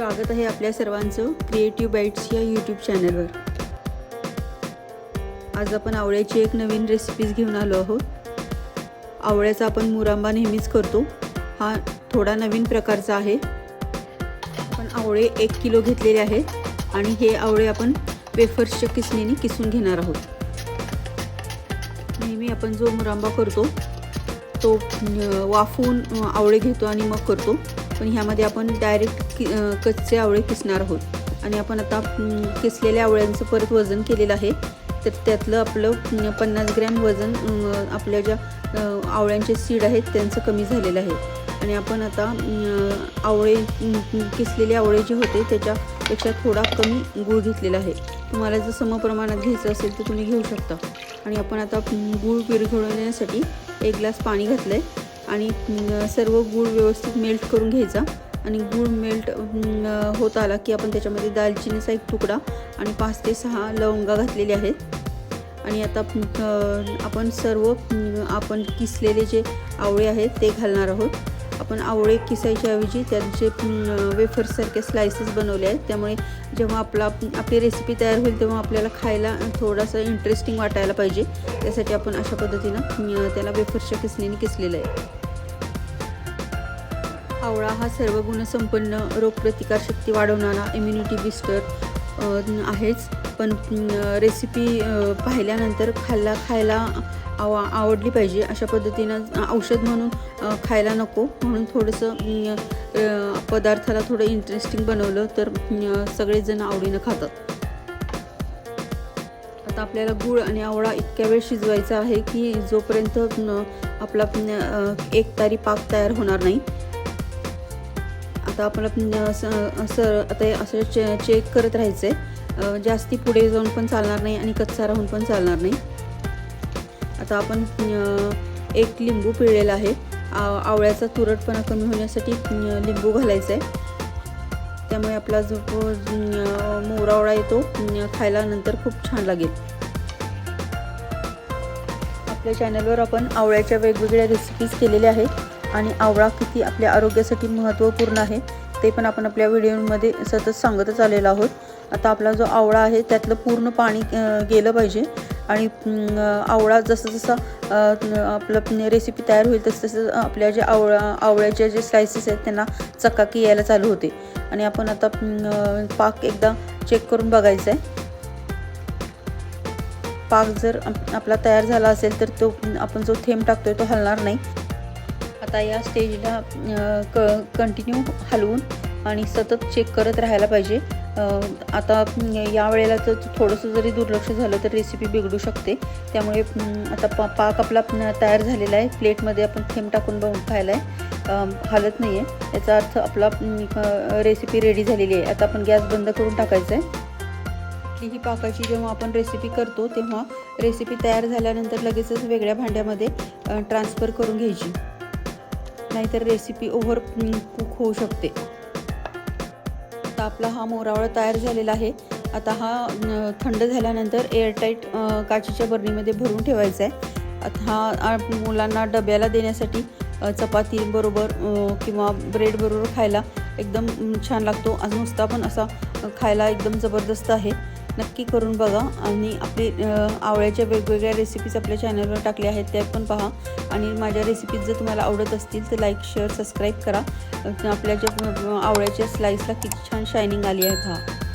स्वागत आहे आपल्या सर्वांचं क्रिएटिव्ह बाईट्स या यूट्यूब चॅनलवर आज आपण आवळ्याची एक नवीन रेसिपीज घेऊन आलो आहोत. आवळ्याचा आपण मुरांबा नेहमीच करतो. हा थोडा नवीन प्रकारचा आहे. आपण आवळे एक किलो घेतलेले आहेत आणि हे आवळे आपण वेफर्सच्या किसणीने किसून घेणार आहोत. नेहमी आपण जो मुरांबा करतो तो वाफून वाफवून आवळे घेतो आणि मग करतो. पण ह्यामध्ये आपण डायरेक्ट कि कच्चे आवळे किसणार आहोत. आणि आपण आता किसलेल्या आवळ्यांचं परत वजन केलेलं आहे. तर त्यातलं आपलं पन्नास ग्रॅम वजन आपल्या ज्या आवळ्यांचे सीड आहेत त्यांचं कमी झालेलं आहे. आणि आपण आता आवळे किसलेले आवळे जे होते त्याच्यापेक्षा थोडा कमी गूळ घेतलेला आहे. तुम्हाला जर समप्रमाणात घ्यायचं असेल तर तुम्ही घेऊ शकता. आणि आपण आता गूळ विरघळवण्यासाठी एक ग्लास पाणी घातलं आहे आणि सर्व गूळ व्यवस्थित मेल्ट करून घ्यायचा. आणि गूळ मेल्ट होत आला की आपण त्याच्यामध्ये दालचिनीचा एक तुकडा आणि पाच ते सहा लवंगा घातलेले आहेत. आणि आता आपण सर्व आपण किसलेले जे आवळे आहेत ते घालणार आहोत. आपण आवळे किसायच्याऐवजी त्यांचे वेफर्ससारखे स्लायसेस बनवले आहेत त्यामुळे जेव्हा आपला आपली रेसिपी तयार होईल तेव्हा आपल्याला खायला थोडासा इंटरेस्टिंग वाटायला पाहिजे. त्यासाठी आपण अशा पद्धतीनं त्याला वेफर्सच्या किसणीने किसलेलं आहे. आवळा हा सर्व गुणसंपन्न रोगप्रतिकारशक्ती वाढवणारा इम्युनिटी बिस्टर आहेच. पण रेसिपी पाहिल्यानंतर खाल्ला खायला आव आवडली पाहिजे अशा पद्धतीनं औषध म्हणून खायला नको. म्हणून थोडंसं पदार्थाला थोडं इंटरेस्टिंग बनवलं तर सगळेजण आवडीनं खातात. आता आपल्याला गूळ आणि आवळा इतक्या वेळ शिजवायचा आहे की जोपर्यंत आपला एक तारी पाक तयार होणार नाही. आता आपण असं आता असं चे चेक करत राहायचं आहे जास्ती पुढे जाऊन पण चालणार नाही आणि कच्चा राहून पण चालणार नाही. आता आपण एक लिंबू पिळलेला आहे. आवळ्याचा तुरटपणा कमी होण्यासाठी लिंबू घालायचा आहे त्यामुळे आपला जो मोरावळा येतो खायला नंतर खूप छान लागेल. आपल्या चॅनलवर आपण आवळ्याच्या वेगवेगळ्या रेसिपीज केलेल्या आहेत. आणि आवळा किती आपल्या आरोग्यासाठी महत्त्वपूर्ण आहे. ते पण आपण आपल्या व्हिडिओमध्ये सतत सांगतच आलेलो आहोत. आता आपला जो आवळा आहे त्यातलं पूर्ण पाणी गेलं पाहिजे. आणि आवळा जसं जसं आपलं रेसिपी तयार होईल तसं तसं आपल्या जे आवळा आवळ्याचे जे स्लायसेस आहेत त्यांना चकाकी यायला चालू होते. आणि आपण आता पाक एकदा चेक करून बघायचा आहे पाक जर आपला तयार झाला असेल तर तो आपण जो थेंब टाकतोय तो हलणार नाही. आता या स्टेजला क कंटिन्यू हलवून आणि सतत चेक करत राहायला पाहिजे. आता या वेळेला तर थोडंसं जरी दुर्लक्ष झालं तर रेसिपी बिघडू शकते. त्यामुळे आता पा पाक आपला तयार झालेला आहे. प्लेटमध्ये आपण थेंब टाकून बघून आहे. हलत नाही आहे. याचा अर्थ आपला रेसिपी रेडी झालेली आहे. आता आपण गॅस बंद करून टाकायचा आहे. ही पाकाची जेव्हा आपण रेसिपी करतो तेव्हा रेसिपी तयार झाल्यानंतर लगेचच वेगळ्या भांड्यामध्ये ट्रान्सफर करून घ्यायची. नाहीतर रेसिपी ओव्हर कुक होऊ शकते. आता आपला हा मोरावळा तयार झालेला आहे. आता हा थंड झाल्यानंतर एअरटाईट काचीच्या काचेच्या बरणीमध्ये भरून ठेवायचा आहे. आता हा मुलांना डब्याला देण्यासाठी चपातीबरोबर किंवा किंवा ब्रेडबरोबर खायला एकदम छान लागतो. आज नुसता पण असा खायला एकदम जबरदस्त आहे. नक्की करून बघा आणि आपली आवळ्याच्या वेगवेगळ्या रेसिपीज आपल्या चॅनलवर टाकल्या आहेत त्या पण पहा. आणि माझ्या रेसिपीज जर तुम्हाला आवडत असतील तर लाईक शेअर सबस्क्राईब करा. आपल्या ज्या आवळ्याच्या स्लाईसला किती छान शायनिंग आली आहे पहा.